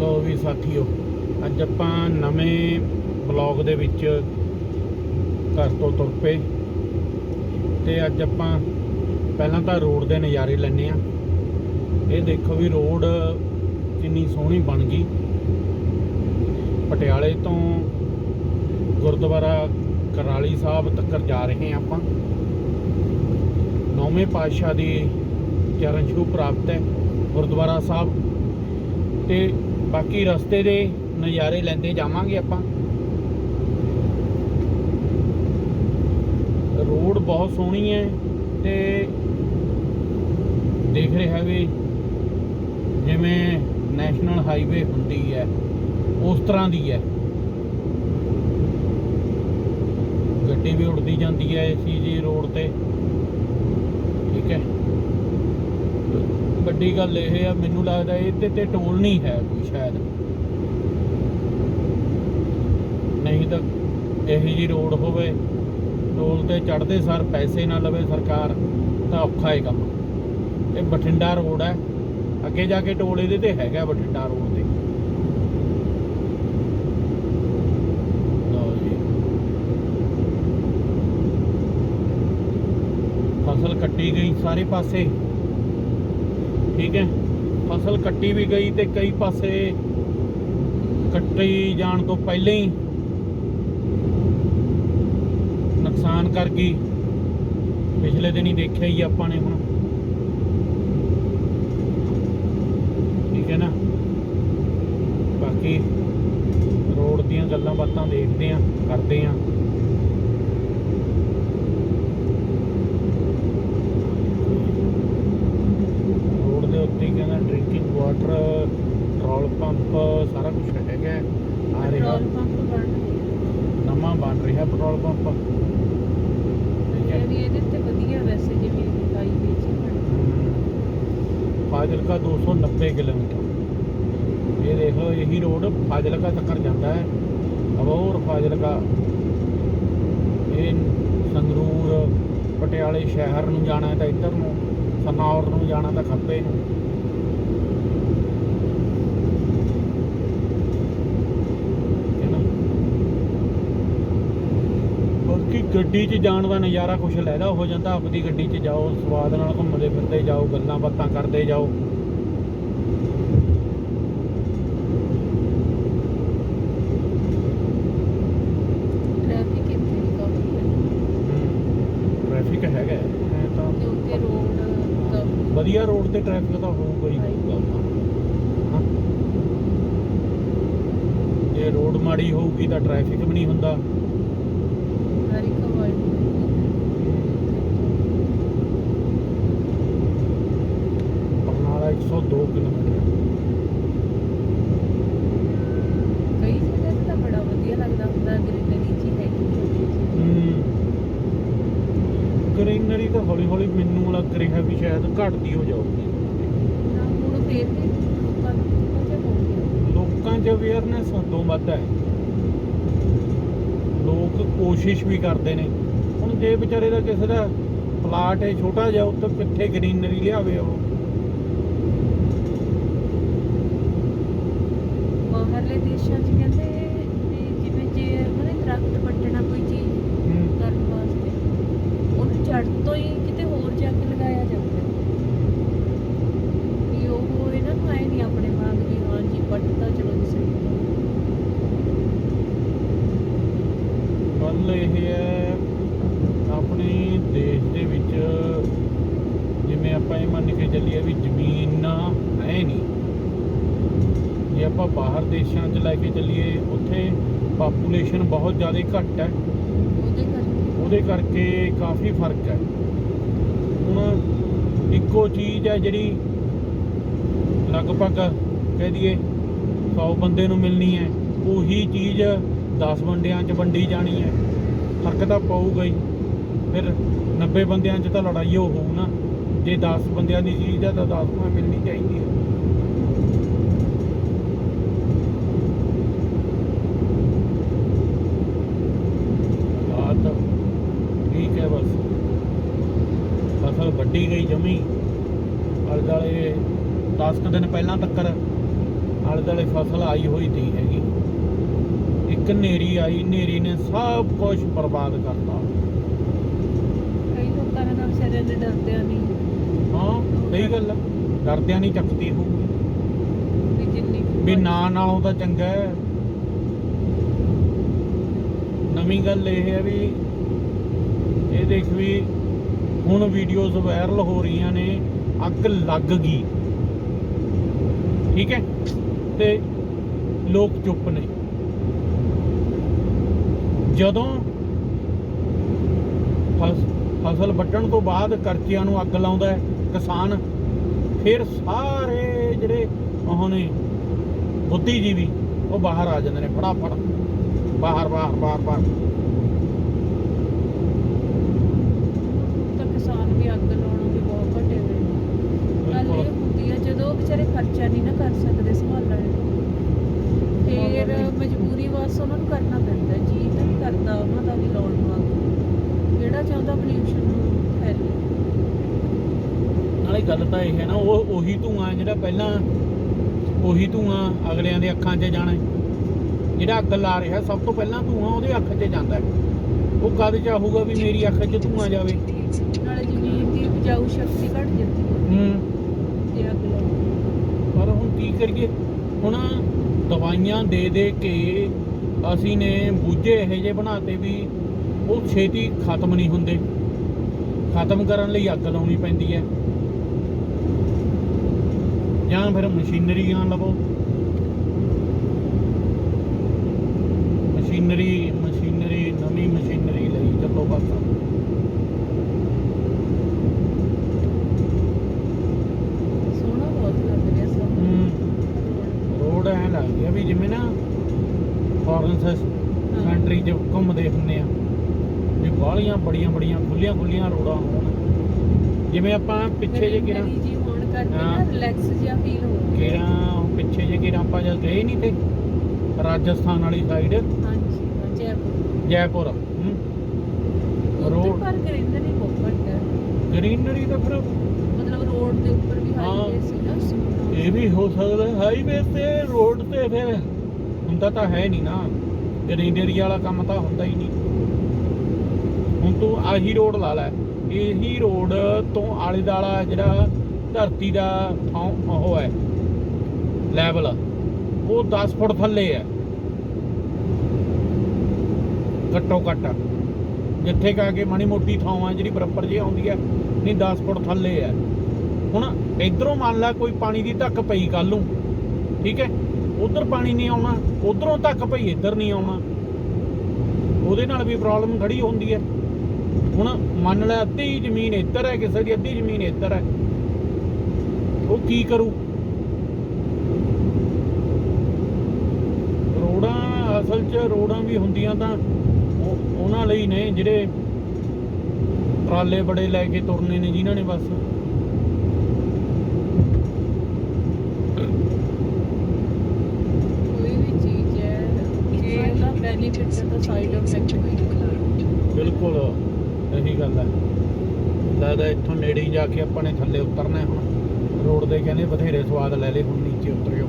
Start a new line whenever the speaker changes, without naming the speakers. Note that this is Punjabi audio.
ਲੋ ਵੀ ਸਾਥੀਓ, ਅੱਜ ਆਪਾਂ ਨਵੇਂ ਬਲੌਗ ਦੇ ਵਿੱਚ ਘਰ ਤੋਂ ਤੁਰ ਪਏ ਤੇ ਅੱਜ ਆਪਾਂ ਪਹਿਲਾਂ ਤਾਂ ਰੋਡ ਦੇ ਨਜ਼ਾਰੇ ਲੈਣੇ ਆ ਇਹ ਦੇਖੋ ਵੀ ਰੋਡ ਕਿੰਨੀ ਸੋਹਣੀ ਬਣ ਗਈ। ਪਟਿਆਲੇ ਤੋਂ ਗੁਰਦੁਆਰਾ ਕਰਾਲੀ ਸਾਹਿਬ ਤੱਕ ਜਾ ਰਹੇ ਹਾਂ ਆਪਾਂ। ਨੌਵੇਂ ਪਾਤਸ਼ਾਹ ਦੀ ਚਰਨ ਛੂਹ ਪ੍ਰਾਪਤ ਹੈ। ਗੁਰਦੁਆਰਾ ਸਾਹਿਬ। ਤੇ ਬਾਕੀ ਰਸਤੇ ਦੇ ਨਜ਼ਾਰੇ ਲੈਂਦੇ ਜਾਵਾਂਗੇ ਆਪਾਂ। ਰੋਡ ਬਹੁਤ ਸੋਹਣੀ ਹੈ ਤੇ ਦੇਖ ਰਿਹਾ ਵੀ ਜਿਵੇਂ ਨੈਸ਼ਨਲ ਹਾਈਵੇ ਹੁੰਦੀ ਹੈ, ਉਸ ਤਰ੍ਹਾਂ ਦੀ ਹੈ। ਗੱਡੀ ਵੀ ਉੱਡਦੀ ਜਾਂਦੀ ਹੈ ਏਸੀ ਜੀ ਰੋਡ ਤੇ। ਠੀਕ ਹੈ। ਵੱਡੀ ਗੱਲ ਇਹ ਆ, ਮੈਨੂੰ ਲੱਗਦਾ ਇਹਦੇ ਤੇ ਟੋਲ ਨਹੀਂ ਹੈ ਕੋਈ ਸ਼ਾਇਦ। ਨਹੀਂ ਤਾਂ ਇਹੀ ਜੀ ਰੋਡ ਹੋਵੇ ਟੋਲ ਤੇ ਚੜਦੇ ਸਰ ਪੈਸੇ ਨਾ ਲਵੇ ਸਰਕਾਰ, ਤਾਂ ਔਖਾ ਹੈ ਕੰਮ। ਇਹ ਬਠਿੰਡਾ ਰੋਡ ਹੈ, ਅੱਗੇ ਜਾ ਕੇ ਟੋਲ ਇਹਦੇ ਤੇ ਹੈਗਾ ਬਠਿੰਡਾ ਰੋਡ ਤੇ। ਫਸਲ ਕੱਟੀ ਗਈ ਸਾਰੇ ਪਾਸੇ। ਠੀਕ ਹੈ। ਫਸਲ ਕੱਟੀ ਵੀ ਗਈ ਤੇ ਕਈ ਪਾਸੇ ਕੱਟੀ ਜਾਣ ਤੋਂ ਪਹਿਲਾਂ ਹੀ ਨੁਕਸਾਨ ਕਰ ਗਈ। ਪਿਛਲੇ ਦਿਨ ਹੀ ਦੇਖਿਆ ਹੀ ਆਪਾਂ ਨੇ ਹੁਣ। ਠੀਕ ਹੈ ਨਾ। ਬਾਕੀ ਰੋਡ ਦੀਆਂ ਗੱਲਾਂ ਬਾਤਾਂ ਦੇਖਦੇ ਆਂ ਕਰਦੇ ਆਂ ਰੋਡ ਦੇ ਉੱਤੇ ਹੀ ਕਹਿੰਦਾ ਡਰਿੰਕਿੰਗ ਵਾਟਰ ਪੈਟਰੋਲ ਪੰਪ ਸਾਰਾ ਕੁਝ ਹੈਗਾ ਹੈ। ਆ ਰਿਹਾ।
ਪੈਟਰੋਲ ਪੰਪ ਬਣ
ਨਵਾਂ ਬਣ ਰਿਹਾ ਪੈਟਰੋਲ ਪੰਪ। ਠੀਕ ਹੈ।
ਵੀ ਇਹਦੇ ਤੇ ਵਧੀਆ ਵੈਸੇ ਜਿਵੇਂ ਹਾਈਵੇ ਚ ਬਣਦਾ
ਫਾਜ਼ਿਲਕਾ 290 ਕਿਲੋਮੀਟਰ। ਇਹ ਦੇਖ ਲਓ ਇਹੀ ਰੋਡ ਫਾਜ਼ਿਲਕਾ ਤੱਕ ਜਾਂਦਾ ਹੈ। ਫਾਜ਼ਿਲਕਾ। ਇਹ ਸੰਗਰੂਰ ਪਟਿਆਲੇ ਸ਼ਹਿਰ ਨੂੰ ਜਾਣਾ ਹੈ ਤਾਂ ਇੱਧਰ ਨੂੰ ਸਨੌਰ ਨੂੰ ਜਾਣਾ ਤਾਂ ਖੱਬੇ ਨੂੰ ਠੀਕ ਹੈ ਨਾ ਬਾਕੀ ਗੱਡੀ 'ਚ ਜਾਣ ਦਾ ਨਜ਼ਾਰਾ ਕੁਛ ਲੈਦਾ ਹੋ ਜਾਂਦਾ ਆਪਦੀ ਗੱਡੀ 'ਚ ਜਾਓ ਸਵਾਦ ਨਾਲ ਘੁੰਮਦੇ ਫਿਰਦੇ ਜਾਓ ਗੱਲਾਂ ਬਾਤਾਂ ਕਰਦੇ ਜਾਓ।
ਟ੍ਰੈਫਿਕ ਇੱਥੇ ਵੀ ਕਾਫੀ ਹੈ।
ਟ੍ਰੈਫਿਕ ਹੈਗਾ ਹੈ, ਤਾਂ
ਉੱਤੇ ਰੋਡ
ਵਧੀਆ ਰੋਡ ਤੇ ਟ੍ਰੈਫਿਕ ਤਾਂ ਹੋਊਗਾ ਹੀ ਹੋਊਗਾ। ਜੇ ਰੋਡ ਮਾੜੀ ਹੋਊਗੀ ਤਾਂ ਟ੍ਰੈਫਿਕ ਵੀ ਨਹੀਂ ਹੁੰਦਾ
ਹਰ ਇੱਕ ਅਵਾਇਡ
ਬਰਨਾਲਾ 102 ਕਿਲੋਮੀਟਰ
ਕਈ ਜਗ੍ਹਾ ਤੇ ਤਾਂ ਬੜਾ ਵਧੀਆ ਲੱਗਦਾ ਹੁੰਦਾ ਗ੍ਰੀਨਰੀ ਜੀ ਹੈਗੀ ਛੋਟੀ ਜਿਹੀ
ਗ੍ਰੀਨਰੀ ਤਾਂ ਹੌਲੀ ਹੌਲੀ ਮੈਨੂੰ ਲੱਗ ਰਿਹਾ ਵੀ ਸ਼ਾਇਦ ਘਟਦੀ ਹੋ ਜਾਊਗੀ।
ਨਾ ਹੁਣ ਫੇਰ ਵੀ ਲੋਕਾਂ ਨੂੰ
ਲੋਕਾਂ 'ਚ ਅਵੇਅਰਨੈਸ ਹੱਦੋਂ ਵੱਧ ਹੈ। ਲੋਕ ਕੋਸ਼ਿਸ਼ ਵੀ ਕਰਦੇ ਨੇ। ਹੁਣ ਜੇ ਵਿਚਾਰੇ ਦਾ ਕਿਸੇ ਦਾ ਪਲਾਟ ਹੈ ਛੋਟਾ ਜਿਹਾ ਉੱਤੇ ਕਿੱਥੇ ਗ੍ਰੀਨਰੀ ਲਿਆਵੇ ਉਹ?
ਬਾਹਰਲੇ ਦੇਸ਼ਾਂ 'ਚ ਕਹਿੰਦੇ ਵੀ ਜਿਵੇਂ ਜੇ ਉਹਨਾਂ ਨੇ ਦਰਖਤ ਵੱਢਣਾ ਕੋਈ ਚੀਜ਼ ਕਰਨ ਉਹਨੂੰ ਜੜ ਤੋਂ ਹੀ ਕਿਤੇ ਹੋਰ ਜਾ ਕੇ ਲਗਾਇਆ ਜਾਂਦਾ ਵੀ ਉਹ ਇਹਨਾਂ ਨੂੰ ਆਏ ਨਹੀਂ ਆਪਣੇ ਵਾਂਗ ਵੀ ਹਾਂ ਜੀ ਪੱਟਦਾ ਚਲੋ ਜੀ
ਗੱਲ ਇਹ ਹੈ, ਆਪਣੇ ਦੇਸ਼ ਦੇ ਵਿੱਚ ਜਿਵੇਂ ਆਪਾਂ ਇਹ ਮੰਨ ਕੇ ਚੱਲੀਏ ਵੀ ਜ਼ਮੀਨ ਹੈ ਨਹੀਂ। ਜੇ ਆਪਾਂ ਬਾਹਰ ਦੇਸ਼ਾਂ 'ਚ ਲੈ ਕੇ ਚੱਲੀਏ, ਉੱਥੇ ਪਾਪੂਲੇਸ਼ਨ ਬਹੁਤ ਜ਼ਿਆਦਾ ਘੱਟ ਹੈ।
ਉਹਦੇ ਕਰਕੇ
ਕਾਫੀ ਫ਼ਰਕ ਹੈ। ਹੁਣ ਇੱਕੋ ਚੀਜ਼ ਹੈ ਜਿਹੜੀ ਲਗਭਗ ਕਹਿ ਦਈਏ 100 ਬੰਦੇ ਨੂੰ ਮਿਲਣੀ ਹੈ। ਉਹੀ ਚੀਜ਼ 10 ਬੰਦਿਆਂ 'ਚ ਵੰਡੀ ਜਾਣੀ ਹੈ। ਫ਼ਰਕ ਤਾਂ ਪਊਗਾ ਹੀ। ਫਿਰ 90 ਬੰਦਿਆਂ 'ਚ ਤਾਂ ਲੜਾਈ ਹੋਊ ਨਾ। ਜੇ 10 ਬੰਦਿਆਂ ਦੀ ਚੀਜ਼ ਹੈ ਤਾਂ 10 ਨੂੰ ਮਿਲਣੀ ਚਾਹੀਦੀ ਹੈ ਹਾਲਾਤ ਠੀਕ ਹੈ ਵੱਢੀ ਗਈ ਜਮੀ। ਆਲੇ ਦੁਆਲੇ 10 ਕੁ ਦਿਨ ਪਹਿਲਾਂ ਤੱਕ ਆਲੇ ਦੁਆਲੇ ਫਸਲ ਆਈ ਹੋਈ ਤੀ ਹੈਗੀ। ਇੱਕ ਨੇਰੀ ਆਈ ਨੇਰੀ ਨੇ ਸਭ ਕੁਝ ਬਰਬਾਦ ਕਰਤਾ।
ਕਈ ਲੋਕਾਂ ਨੇ ਤਾਂ ਵਿਚਾਰਿਆਂ ਨੇ ਡਰਦਿਆਂ ਨਹੀਂ
ਹਾਂ ਸਹੀ ਗੱਲ ਡਰਦਿਆਂ ਨਹੀਂ ਚੱਕਦੀ ਹੋਊਗੀ
ਵੀ
ਨਾ ਨਾਲੋਂ ਤਾਂ ਚੰਗਾ ਹੈ। ਨਵੀਂ ਗੱਲ ਇਹ ਹੈ ਵੀ ਇਹ ਦੇਖ ਵੀ ਹੁਣ ਵੀਡੀਓਜ਼ ਵਾਇਰਲ ਹੋ ਰਹੀਆਂ ਨੇ, ਅੱਗ ਲੱਗ ਗਈ। ਠੀਕ ਹੈ? ਤੇ ਲੋਕ ਚੁੱਪ ਨੇ। ਜਦੋਂ ਫਸ- ਫਸਲ ਵੱਢਣ ਤੋਂ ਬਾਅਦ ਕਰਚਿਆਂ ਨੂੰ ਅੱਗ ਲਾਉਂਦਾ ਹੈ ਕਿਸਾਨ, ਫਿਰ ਸਾਰੇ ਜਿਹੜੇ ਉਹ ਨੇ ਬੁੱਧੀਜੀਵੀ, ਉਹ ਬਾਹਰ ਆ ਜਾਂਦੇ ਨੇ, ਫਟਾਫਟ। ਬਾਹਰ ਬਾਹਰ ਬਾਹਰ ਬਾਹਰ
ਤਾਂ ਕਿਸਾਨ ਵੀ ਅੱਗ ਲਾਉਣੋਂ ਵੀ ਬਹੁਤ ਘਟੇ ਹੋਏ ਨੇ ਗੱਲ ਇਹ ਹੁੰਦੀ ਆ ਜਦੋਂ ਉਹ ਵਿਚਾਰੇ ਖਰਚਾ ਨਹੀਂ ਨਾ ਕਰ ਸਕਦੇ ਸੰਭਾਲਣ ਫਿਰ ਮਜਬੂਰੀ ਵਾਸ ਉਹਨਾਂ ਨੂੰ ਕਰਨਾ ਪੈਂਦਾ। ਜੀ ਤਾਂ ਨਹੀਂ ਕਰਦਾ ਉਹਨਾਂ ਦਾ ਵੀ ਲਾਉਣ ਅੱਗ ਜਿਹੜਾ ਚਾਹੁੰਦਾ ਪੋਲਿਊਸ਼ਨ ਨੂੰ ਫੈਲੇ।
ਨਾਲੇ ਗੱਲ ਤਾਂ ਇਹ ਹੈ ਨਾ ਉਹ ਉਹੀ ਧੂਆਂ ਜਿਹੜਾ ਪਹਿਲਾਂ ਉਹੀ ਧੂਆਂ ਅਗਲਿਆਂ ਦੇ ਅੱਖਾਂ 'ਚ ਜਾਣਾ। ਜਿਹੜਾ ਅੱਗ ਲਾ ਰਿਹਾ ਸਭ ਤੋਂ ਪਹਿਲਾਂ ਧੂਆਂ ਉਹਦੇ ਅੱਖ 'ਚ ਜਾਂਦਾ ਹੈ। ਉਹ ਕਦ ਚਾਹੂਗਾ ਵੀ ਮੇਰੀ ਅੱਖ 'ਚ ਧੂਆਂ ਜਾਵੇ?
ਨਾਲੇ ਜ਼ਮੀਨ ਦੀ ਉਪਜਾਊ ਸ਼ਕਤੀ ਘਟ ਜਾਂਦੀ ਹੈ।
ਹੂੰ।
ਜੇ ਅੱਗ ਲਾਉਣ
ਪਰ ਹੁਣ ਕੀ ਕਰੀਏ? ਹੁਣ ਦਵਾਈਆਂ ਦੇ ਦੇ ਕੇ ਅਸੀਂ ਨੇ ਬੂਝੇ ਇਹੋ ਜਿਹੇ ਬਣਾਤੇ ਵੀ ਉਹ ਛੇਤੀ ਖਤਮ ਨਹੀਂ ਹੁੰਦੇ। ਖਤਮ ਕਰਨ ਲਈ ਅੱਗ ਲਾਉਣੀ ਪੈਂਦੀ ਹੈ। ਜਾਂ ਫਿਰ ਮਸ਼ੀਨਰੀ ਮਸ਼ੀਨਰੀਆਂ ਲਵੋ। ਮਸ਼ੀਨਰੀ ਨਵੀਂ ਮਸ਼ੀਨਰੀ ਲਈ ਚੱਲੋ ਬਸ
ਸੋਹਣਾ ਬਹੁਤ ਲੱਗ ਰਿਹਾ ਸਭ
ਹੂੰ ਰੋਡ ਐ ਲੱਗਦੀ ਆ ਵੀ ਜਿਵੇਂ ਨਾ ਫੋਰਨ ਕੰਟਰੀ 'ਚ ਘੁੰਮਦੇ ਹੁੰਦੇ ਆ। ਵੀ ਬਾਹਲੀਆਂ ਬੜੀਆਂ ਬੜੀਆਂ ਖੁੱਲੀਆਂ ਖੁੱਲੀਆਂ ਰੋਡਾਂ ਹੋਣ। ਜਿਵੇਂ ਆਪਾਂ ਪਿੱਛੇ ਜੇ ਕਿਰਾਂ
ਜੀ ਹੋਣ ਕਰਕੇ ਨਾ। ਰਿਲੈਕਸ ਜਿਹਾ ਫੀਲ ਹੋ ਰਿਹਾ
ਕਿਰਾਂ ਪਿੱਛੇ ਜੇ ਕਿਰਾਂ ਆਪਾਂ ਜਦ ਗਏ ਨਹੀਂ ਤੇ? ਰਾਜਸਥਾਨ ਵਾਲੀ ਸਾਈਡ
ਹਾਂਜੀ ਜੈਪੁਰ।
ਜੈਪੁਰ ਰੋਡ
ਪਰ ਗ੍ਰੀਨਰੀ ਬਹੁਤ ਹੈ।
ਗ੍ਰੀਨਰੀ ਤਾਂ ਫਿਰ
ਮਤਲਬ ਰੋਡ ਦੇ ਉੱਪਰ ਵੀ ਹਾਈਵੇ। ਸੀ ਨਾ।
ਇਹ ਵੀ ਹੋ ਸਕਦਾ ਹਾਈਵੇ ਤੇ ਰੋਡ ਤੇ ਫਿਰ ਹੁੰਦਾ ਤਾਂ ਹੈ ਨਹੀਂ ਨਾ। ਗ੍ਰੀਨਰੀ ਵਾਲਾ ਕੰਮ ਤਾਂ ਹੁੰਦਾ ਹੀ ਨਹੀਂ। ਹੁਣ ਤੂੰ ਆਹੀ ਰੋਡ ਲਾ ਲੈ। ਇਹੀ ਰੋਡ ਤੋਂ ਆਲੇ ਦਾਲਾ ਜਿਹੜਾ ਧਰਤੀ ਦਾ ਥਾਂ ਉਹ ਹੈ ਲੈਵਲ ਉਹ 10 ਫੁੱਟ ਥੱਲੇ ਹੈ। ਘੱਟੋ ਘੱਟ। ਜਿੱਥੇ ਕਾ ਕੇ ਮਾੜੀ ਮੋਟੀ ਥਾਂ ਆ ਜਿਹੜੀ ਬਰੱਬਰ ਜੀ ਆਉਂਦੀ ਹੈ, ਨਹੀਂ 10 ਫੁੱਟ ਥੱਲੇ ਹੈ। ਹੁਣ ਇਧਰੋਂ ਮੰਨ ਲੈ ਕੋਈ ਪਾਣੀ ਦੀ ਧੱਕ ਪਈ ਕੱਲ ਨੂੰ, ਠੀਕ ਹੈ? ਉਧਰ ਪਾਣੀ ਨਹੀਂ ਆਉਣਾ, ਉਧਰੋਂ ਤੱਕ ਪਈ ਇੱਧਰ ਨਹੀਂ ਆਉਣਾ। ਉਹਦੇ ਨਾਲ ਵੀ ਪ੍ਰੋਬਲਮ ਖੜੀ ਹੁੰਦੀ ਹੈ। ਹੁਣ ਮੰਨ ਲੈ ਅੱਧੀ ਜ਼ਮੀਨ ਇੱਧਰ ਹੈ, ਕਿਸੇ ਦੀ ਅੱਧੀ ਜ਼ਮੀਨ ਇੱਧਰ ਹੈ। ਉਹ ਕੀ ਕਰੂ? ਰੋਡਾਂ ਅਸਲ 'ਚ ਰੋਡਾਂ ਵੀ ਹੁੰਦੀਆਂ ਤਾਂ ਉਹ- ਉਹਨਾਂ ਲਈ ਨੇ, ਜਿਹੜੇ ਟਰਾਲੇ ਬੜੇ ਲੈ ਕੇ ਤੁਰਨੇ ਨੇ ਜਿਨ੍ਹਾਂ ਨੇ ਬਸ
ਕੋਈ ਵੀ ਚੀਜ਼ ਹੈ ਜੇ ਉਹਦਾ ਬੈਨੀਫਿਟ ਹੈ ਤਾਂ ਸਾਈਡ ਇਫੈਕਟ ਕੋਈ
ਬਿਲਕੁਲ, ਇਹੀ ਗੱਲ ਹੈ। ਲੱਗਦਾ ਇੱਥੋਂ ਨੇੜੇ ਹੀ ਜਾ ਕੇ ਆਪਾਂ ਨੇ ਥੱਲੇ ਉਤਰਨਾ ਹੈ ਹੁਣ। ਰੋਡ ਦੇ ਕਹਿੰਦੇ ਬਥੇਰੇ ਸਵਾਦ ਲੈ ਲਏ ਹੁਣ ਨੀਚੇ ਉਤਰਿਓ